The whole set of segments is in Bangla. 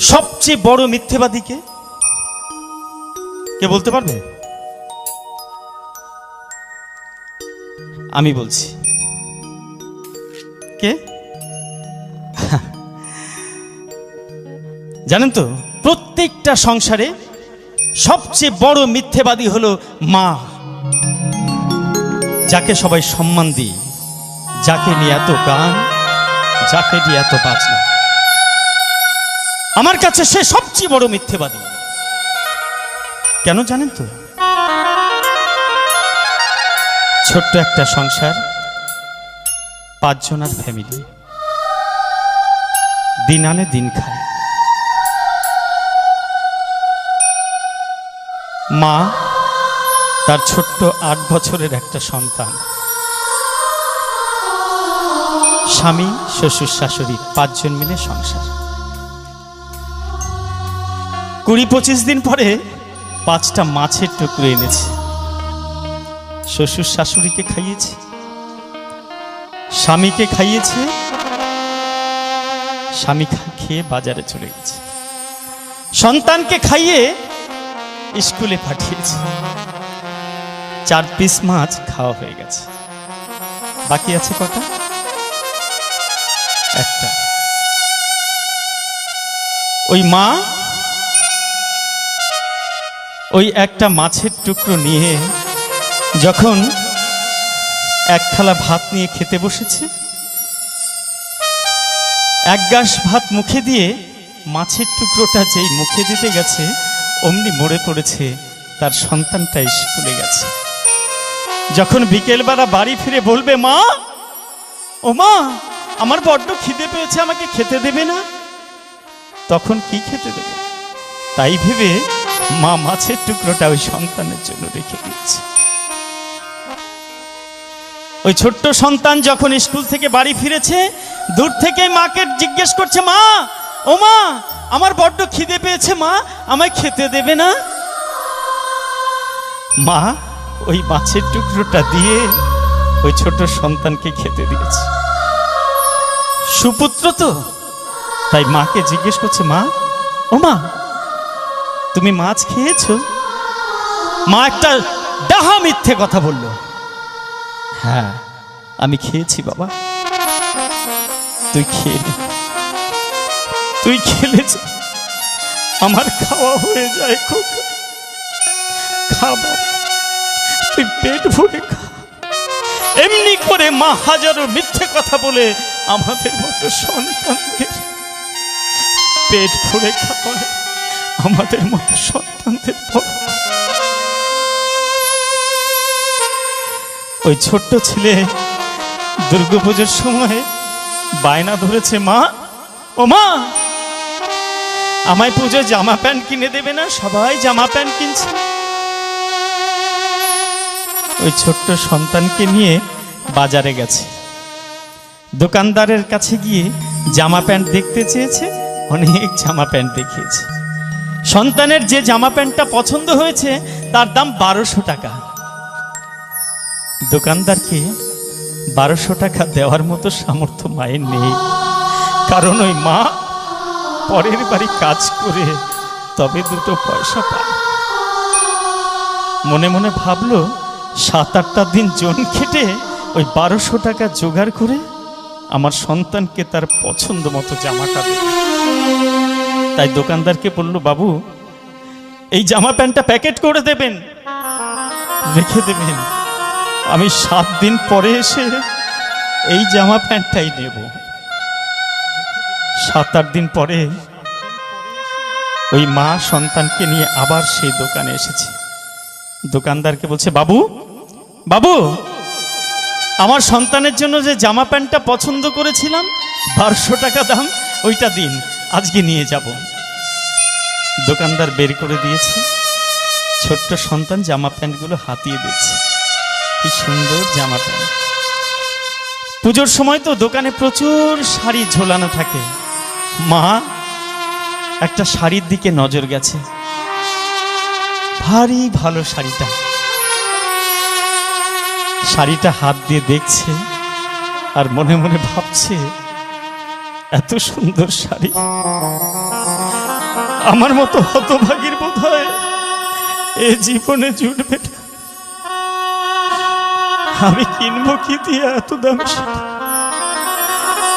সবচেয়ে বড় মিথ্যেবাদীকে? কে বলতে পারবে? আমি বলছি। কে? জানেন তো, প্রত্যেকটা সংসারে সবচেয়ে বড় মিথ্যেবাদী হলো মা। যাকে সবাই সম্মান দিই, যাকে নিয়ে এত গান, যাকে নিয়ে এত বাজনা। আমার কাছে সে সবচেয়ে বড় মিথ্যেবাদী। কেন জানেন তো? ছোট্ট একটা সংসার, পাঁচজনার ফ্যামিলি। দিন আনে দিন খায়। মা, তার ছোট্ট আট বছরের একটা সন্তান। স্বামী, শ্বশুর শাশুড়ি, পাঁচজন মিলে সংসার। কুড়ি পঁচিশ দিন পরে পাঁচটা মাছের টুকরো এনেছে। শ্বশুর শাশুড়িকে খাইয়েছে, স্বামীকে খাইয়েছে, স্বামী খেয়ে বাজারে চলে গেছে। সন্তানকে খাইয়ে স্কুলে পাঠিয়েছে। চার পিস মাছ খাওয়া হয়ে গেছে। বাকি আছে কটা? একটা। ওই মা ওই একটা মাছের টুকরো নিয়ে যখন এক থালা ভাত নিয়ে খেতে বসেছে, এক গাস ভাত মুখে দিয়ে মাছের টুকরোটা যেই মুখে দিতে গেছে, অমনি মরে পড়েছে, তার সন্তানটা স্কুলে গেছে। যখন বিকেলবেলা বাড়ি ফিরে বলবে, মা, ও মা, আমার বড্ড খিদে পেয়েছে, আমাকে খেতে দেবে না? তখন কি খেতে দেবে? তাই ভেবে মা মাছের টুকরোটা ওই সন্তানের জন্য রেখে দিয়েছে। ওই ছোট্ট সন্তান যখন স্কুল থেকে বাড়ি ফিরেছে, দূর থেকে মাকে জিজ্ঞেস করছে, মা, ও মা, আমার বড্ড খিদে পেয়েছে, মা, আমায় খেতে দেবে না? মা ওই মাছের টুকরোটা দিয়ে ওই ছোট সন্তানকে খেতে দিয়েছে। সুপুত্র তো, তাই মাকে জিজ্ঞেস করছে, মা, ও মা তুমি মাছ খেয়েছো? মা একটা ডাহা মিথ্যে কথা বলল। হ্যাঁ আমি খেয়েছি বাবা। তুই খেয়ে তুই খেলে আমার খাওয়া হয়ে যায় খুব খা বাবা। তুই পেট ভরে খা। এমনি করে মা হাজারো মিথ্যে কথা বলে আমাদের মতো সন্তানদের পেট ভরে খাওয়ায়। আমাদের মতো সন্তানদের। ওই ছোট্ট ছেলে দুর্গাপুজোর সময় বায়না ধরেছে, মা, ও মা, আমায় পুজো জামা প্যান্ট কিনে দেবে না? সবাই জামা প্যান্ট কিনছে। ওই ছোট্ট সন্তানকে নিয়ে বাজারে গেছে। দোকানদারের কাছে গিয়ে জামা প্যান্ট দেখতে চেয়েছে, অনেক জামা প্যান্ট দেখিয়েছে। সন্তানের যে জামা প্যান্টটা পছন্দ হয়েছে, তার দাম বারোশো টাকা। দোকানদারকে বারোশো টাকা দেওয়ার মতো সামর্থ্য মায়ের নেই। কারণ ওই মা পরের বাড়ি কাজ করে, তবে দুটো পয়সা পায়। মনে মনে ভাবলো, সাত আটটা দিন জন খেটে ওই বারোশো টাকা জোগাড় করে আমার সন্তানকে তার পছন্দ মতো জামাটা দেবে। তাই দোকানদারকে বলল, বাবু, এই জামা প্যান্টটা প্যাকেট করে দেবেন। রেখে দেবেন। আমি সাত দিন পরে এসে এই জামা প্যান্টটাই নেব। সাত আট দিন পরে ওই মা সন্তানকে নিয়ে আবার সেই দোকানে এসেছে। দোকানদারকে বলছে, বাবু বাবু, আমার সন্তানের জন্য যে জামা প্যান্টটা পছন্দ করেছিলাম, বারোশো টাকা দাম, ওইটা দিন। আজকে নিয়ে যাব। দোকানদার বের করে দিয়েছে। ছোট্ট সন্তান জামা প্যান্টগুলো হাতিয়ে দিচ্ছে কি সুন্দর জামা প্যান্ট। পুজোর সময় তো দোকানে প্রচুর শাড়ি ঝোলানো থাকে। মা, একটা শাড়ির দিকে নজর গেছে। ভারী ভালো শাড়িটা। শাড়িটা হাত দিয়ে দেখছে আর মনে মনে ভাবছে এত সুন্দর শাড়ি। আমার মতো হতভাগীর বোধ হয় এ জীবনে জুটবে আমি কিনবো কি দিয়ে এত দাম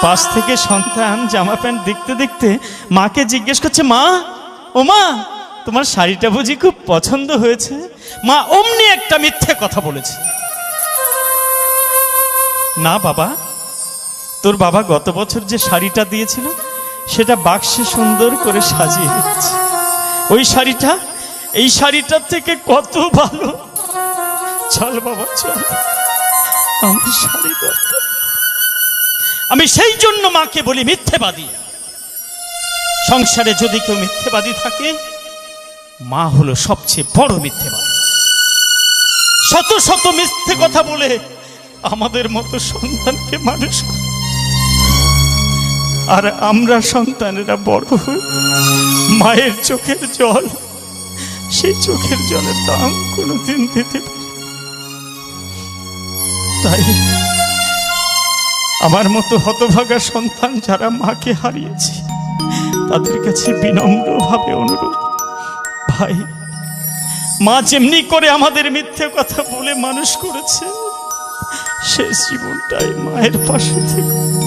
পাশ থেকে সন্তান জামা প্যান্ট দেখতে দেখতে মাকে জিজ্ঞেস করছে, মা, ও মা, তোমার শাড়িটা বুঝি খুব পছন্দ হয়েছে? মা অমনি একটা মিথ্যে কথা বলেছে। না বাবা তোর বাবা গত বছর যে শাড়িটা দিয়েছিল, সেটা বাক্সে সুন্দর করে সাজিয়ে রেখেছে ওই শাড়িটা, এই শাড়িটার থেকে কত ভালো? চল বাবা, চল। আমার শাড়ি আমি সেই জন্য মাকে বলি মিথ্যেবাদী। সংসারে যদি কেউ মিথ্যেবাদী থাকে, মা হলো সবচেয়ে বড় মিথ্যেবাদী। শত শত মিথ্যে কথা বলে আমাদের মতো সন্তানকে মানুষ। আর আমরা সন্তানেরা বড় হই। মায়ের চোখের জল, সেই চোখের জলের দাম কোনোদিন দিতে তাই আমার মতো হতভাগা সন্তান যারা মাকে হারিয়েছে, তাদের কাছে বিনম্রভাবে অনুরোধ। ভাই, মা যেমনি করে আমাদের মিথ্যে কথা বলে মানুষ করেছে, শেষ জীবনটাই মায়ের পাশে থেকে।